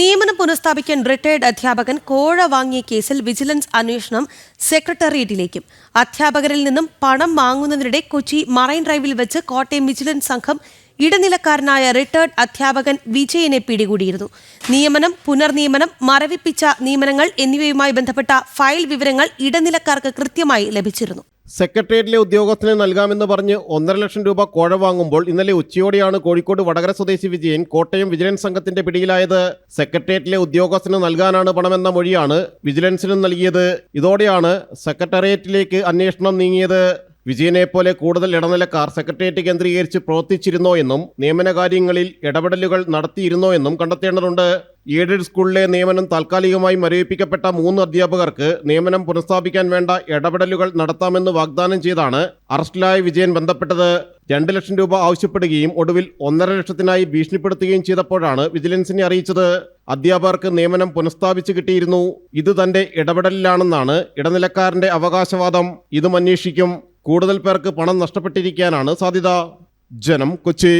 നിയമനം പുനഃസ്ഥാപിക്കാൻ റിട്ടയർഡ് അധ്യാപകൻ കോഴ വാങ്ങിയ കേസിൽ വിജിലൻസ് അന്വേഷണം സെക്രട്ടേറിയറ്റിലേക്കും. അധ്യാപകരിൽ നിന്നും പണം വാങ്ങുന്നതിനിടെ കൊച്ചി മറൈൻ ഡ്രൈവിൽ വെച്ച് കോട്ടയം വിജിലൻസ് സംഘം ഇടനിലക്കാരനായ റിട്ടയർഡ് അധ്യാപകൻ വിജയനെ പിടികൂടിയിരുന്നു. നിയമനം പുനർനിയമനം മരവിപ്പിച്ച നിയമനങ്ങൾ എന്നിവയുമായി ബന്ധപ്പെട്ട ഫയൽ വിവരങ്ങൾ ഇടനിലക്കാർക്ക് കൃത്യമായി ലഭിച്ചിരുന്നു. സെക്രട്ടേറിയറ്റിലെ ഉദ്യോഗസ്ഥന് നൽകാമെന്ന് പറഞ്ഞ് ഒന്നര ലക്ഷം രൂപ കോഴ വാങ്ങുമ്പോൾ ഇന്നലെ ഉച്ചയോടെയാണ് കോഴിക്കോട് വടകര സ്വദേശി വിജയൻ കോട്ടയം വിജിലൻസ് സംഘത്തിന്റെ പിടിയിലായത്. സെക്രട്ടേറിയറ്റിലെ ഉദ്യോഗസ്ഥന് നൽകാനാണ് പണമെന്ന മൊഴിയാണ് വിജിലൻസിനും നൽകിയത്. ഇതോടെയാണ് സെക്രട്ടേറിയറ്റിലേക്ക് അന്വേഷണം നീങ്ങിയത്. വിജയനെ പോലെ കൂടുതൽ ഇടനിലക്കാർ സെക്രട്ടേറിയറ്റ് കേന്ദ്രീകരിച്ച് പ്രവർത്തിച്ചിരുന്നോ എന്നും നിയമനകാര്യങ്ങളിൽ ഇടപെടലുകൾ നടത്തിയിരുന്നോ എന്നും കണ്ടെത്തേണ്ടതുണ്ട്. എയ്ഡഡ് സ്കൂളിലെ നിയമനം താൽക്കാലികമായി മരവിപ്പിക്കപ്പെട്ട മൂന്ന് അധ്യാപകർക്ക് നിയമനം പുനഃസ്ഥാപിക്കാൻ വേണ്ട ഇടപെടലുകൾ നടത്താമെന്ന് വാഗ്ദാനം ചെയ്താണ് അറസ്റ്റിലായ വിജയൻ ബന്ധപ്പെട്ടത്. രണ്ട് ലക്ഷം രൂപ ആവശ്യപ്പെടുകയും ഒടുവിൽ ഒന്നര ലക്ഷത്തിനായി ഭീഷണിപ്പെടുത്തുകയും ചെയ്തപ്പോഴാണ് വിജിലൻസിനെ അറിയിച്ചത്. അധ്യാപകർക്ക് നിയമനം പുനഃസ്ഥാപിച്ചു കിട്ടിയിരുന്നു. ഇത് തന്റെ ഇടപെടലിലാണെന്നാണ് ഇടനിലക്കാരന്റെ അവകാശവാദം. ഇതും അന്വേഷിക്കും. കൂടുതൽ പേർക്ക് പണം നഷ്ടപ്പെട്ടിരിക്കാനാണ് സാധ്യത. ജനം കൊച്ചി.